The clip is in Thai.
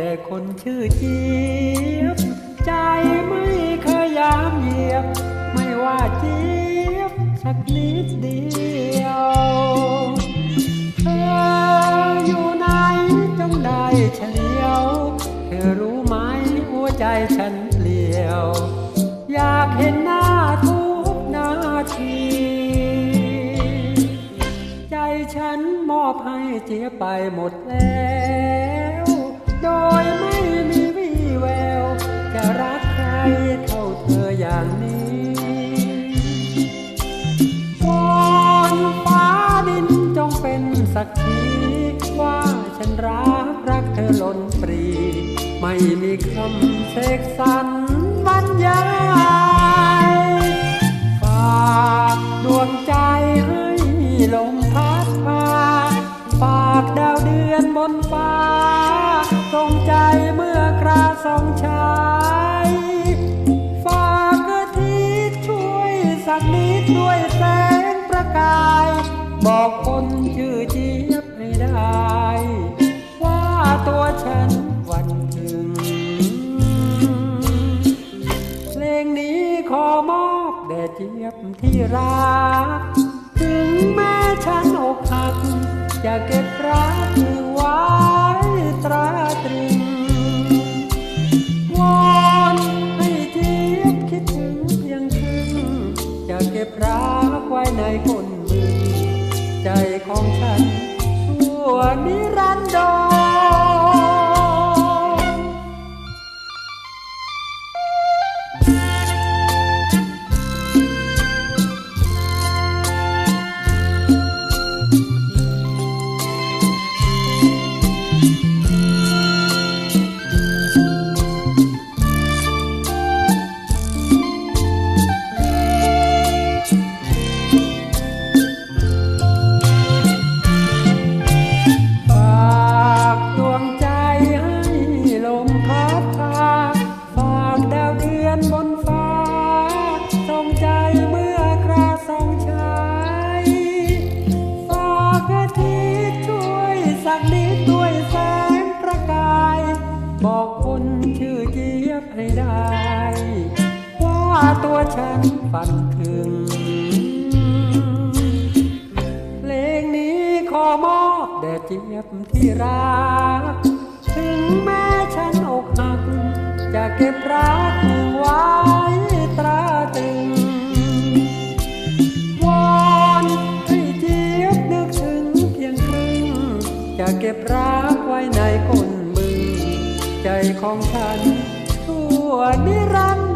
แต่คนชื่อเจี๊ยบ ใจไม่เคยยามเหยียบ ไม่ว่าเจี๊ยบ สักนิดเดียวเธออยู่ไหนจงได้เฉลียว เธอรู้ไหมหัวใจฉันเปลี่ยว อยากเห็นหน้าทุกนาที ใจฉันมอบให้เจียไปหมดแล้ว โดยไม่มีวี่แวว จะรักใครเท่าเธออย่างนี้วอนฟ้าดินจงเป็นสักทีว่าฉันรักรักเธอล้นปรี ไม่มีคำเสกสรร สองชายฝากอาทิตช่วยสักนิดด้วยแสงประกาย บอกคนชื่อเจี๊ยบให้ได้ ว่าตัวฉันวันถึง เพลงนี้ขอมอบแด่เจี๊ยบที่รัก ถึงแม้ฉันอกหักจะเก็บ กไว้ในคนมือ ใจของฉันชั่วนิรันดร ตัวฉันฝันถึงเพลงนี้ขอมอบแด่เจี๊ยบที่รัก ถึงแม้ฉันอกหัก จะเก็บรักไว้ตราตรึงวอนให้เจี๊ยบนึกถึงเพียงครึ่ง จะเก็บรักไว้ในก้นมือใจของฉัน ทั่วนิรัน